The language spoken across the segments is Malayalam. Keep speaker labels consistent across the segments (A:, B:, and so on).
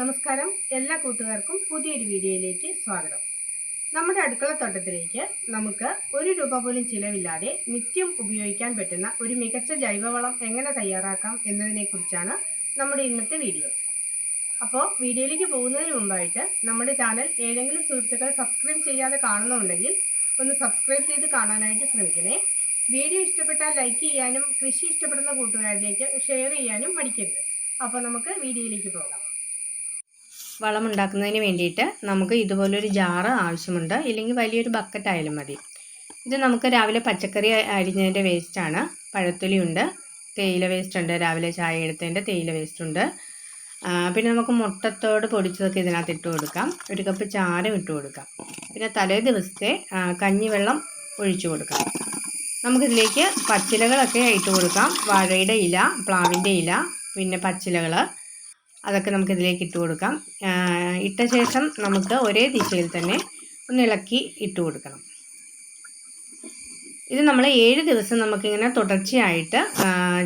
A: നമസ്കാരം. എല്ലാ കൂട്ടുകാർക്കും പുതിയൊരു വീഡിയോയിലേക്ക് സ്വാഗതം. നമ്മുടെ അടുക്കള തോട്ടത്തിലേക്ക് നമുക്ക് ഒരു രൂപ പോലും ചിലവില്ലാതെ നിത്യം ഉപയോഗിക്കാൻ പറ്റുന്ന ഒരു മികച്ച ജൈവവളം എങ്ങനെ തയ്യാറാക്കാം എന്നതിനെക്കുറിച്ചാണ് നമ്മുടെ ഇന്നത്തെ വീഡിയോ. അപ്പോൾ വീഡിയോയിലേക്ക് പോകുന്നതിന് മുമ്പായിട്ട് നമ്മുടെ ചാനൽ ഏതെങ്കിലും സുഹൃത്തുക്കൾ സബ്സ്ക്രൈബ് ചെയ്യാതെ കാണുന്നുണ്ടെങ്കിൽ ഒന്ന് സബ്സ്ക്രൈബ് ചെയ്ത് കാണാനായിട്ട് ശ്രമിക്കണേ. വീഡിയോ ഇഷ്ടപ്പെട്ടാൽ ലൈക്ക് ചെയ്യാനും കൃഷി ഇഷ്ടപ്പെടുന്ന കൂട്ടുകാരിലേക്ക് ഷെയർ ചെയ്യാനും മടിക്കരുത്. അപ്പോൾ നമുക്ക് വീഡിയോയിലേക്ക് പോകാം. വളം ഉണ്ടാക്കുന്നതിന് വേണ്ടിയിട്ട് നമുക്ക് ഇതുപോലൊരു ജാറ് ആവശ്യമുണ്ട്. ഇല്ലെങ്കിൽ വലിയൊരു ബക്കറ്റ് ആയാലും മതി. ഇത് നമുക്ക് രാവിലെ പച്ചക്കറി അരിഞ്ഞതിന്റെ വേസ്റ്റാണ് പഴത്തൊലിയുണ്ട് തേയില വേസ്റ്റ് ഉണ്ട് രാവിലെ ചായ എടുത്തതിന്റെ തേയില വേസ്റ്റ് ഉണ്ട്. പിന്നെ നമുക്ക് മുട്ടത്തോട് പൊടിച്ചതൊക്കെ ഇതിനകത്ത് ഇട്ട് കൊടുക്കാം. ഒരു കപ്പ് ചാരം ഇട്ട് കൊടുക്കാം. പിന്നെ തലേ ദിവസത്തെ കഞ്ഞിവെള്ളം ഒഴിച്ചു കൊടുക്കാം. നമുക്കിതിലേക്ക് പച്ചിലകളൊക്കെ ഇട്ട് കൊടുക്കാം. വാഴയുടെ ഇല പ്ലാവിന്റെ ഇല പിന്നെ പച്ചിലകൾ അതൊക്കെ നമുക്ക് ഇതിലേക്ക് ഇട്ട് കൊടുക്കാം. ഇട്ട ശേഷം നമുക്ക് ഒരേ ദിശയിൽ തന്നെ ഒന്ന് ഇളക്കി ഇട്ട് കൊടുക്കണം. ഇത് നമ്മൾ ഏഴ് ദിവസം നമുക്കിങ്ങനെ തുടർച്ചയായിട്ട്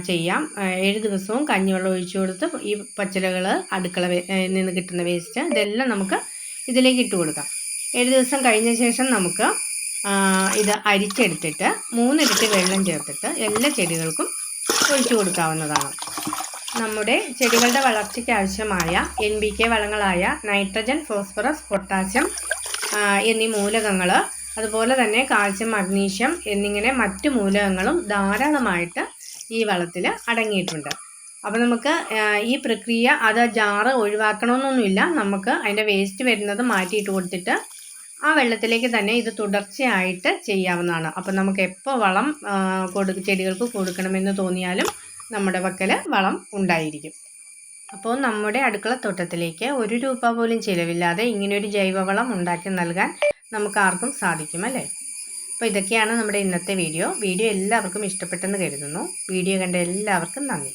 A: ചെയ്യാം. ഏഴ് ദിവസവും കഞ്ഞിവെള്ളം ഒഴിച്ചു കൊടുത്ത് ഈ പച്ചിലകൾ അടുക്കള നിന്ന് കിട്ടുന്ന വേസ്റ്റ് ഇതെല്ലാം നമുക്ക് ഇതിലേക്ക് ഇട്ട് കൊടുക്കാം. ഏഴ് ദിവസം കഴിഞ്ഞ ശേഷം നമുക്ക് ഇത് അരിച്ചെടുത്തിട്ട് മൂന്നിരട്ടി വെള്ളം ചേർത്തിട്ട് എല്ലാ ചെടികൾക്കും ഒഴിച്ചു കൊടുക്കാവുന്നതാണ്. നമ്മുടെ ചെടികളുടെ വളർച്ചയ്ക്ക് ആവശ്യമായ എൻ ബി കെ വളങ്ങളായ നൈട്രജൻ ഫോസ്ഫറസ് പൊട്ടാസ്യം എന്നീ മൂലകങ്ങൾ അതുപോലെ തന്നെ കാൽസ്യം മഗ്നീഷ്യം എന്നിങ്ങനെ മറ്റു മൂലകങ്ങളും ധാരാളമായിട്ട് ഈ വളത്തിൽ അടങ്ങിയിട്ടുണ്ട്. അപ്പോൾ നമുക്ക് ഈ പ്രക്രിയ അത് ജാറ് ഒഴിവാക്കണമെന്നൊന്നുമില്ല. നമുക്ക് അതിന്റെ വേസ്റ്റ് വരുന്നത് മാറ്റിയിട്ട് കൊടുത്തിട്ട് ആ വെള്ളത്തിലേക്ക് തന്നെ ഇത് തുടർച്ചയായിട്ട് ചെയ്യാവുന്നതാണ്. അപ്പോൾ നമുക്ക് എപ്പോൾ വളം കൊടു ചെടികൾക്ക് കൊടുക്കണമെന്ന് തോന്നിയാലും നമ്മുടെ പക്കൽ വളം ഉണ്ടായിരിക്കും. അപ്പോൾ നമ്മുടെ അടുക്കള തോട്ടത്തിലേക്ക് ഒരു രൂപ പോലും ചിലവില്ലാതെ ഇങ്ങനെയൊരു ജൈവവളം ഉണ്ടാക്കി നൽകാൻ നമുക്ക് ആർക്കും സാധിക്കും അല്ലേ? അപ്പോൾ ഇതൊക്കെയാണ് നമ്മുടെ ഇന്നത്തെ വീഡിയോ. വീഡിയോ എല്ലാവർക്കും ഇഷ്ടപ്പെട്ടെന്ന് കരുതുന്നു. വീഡിയോ കണ്ട എല്ലാവർക്കും നന്ദി.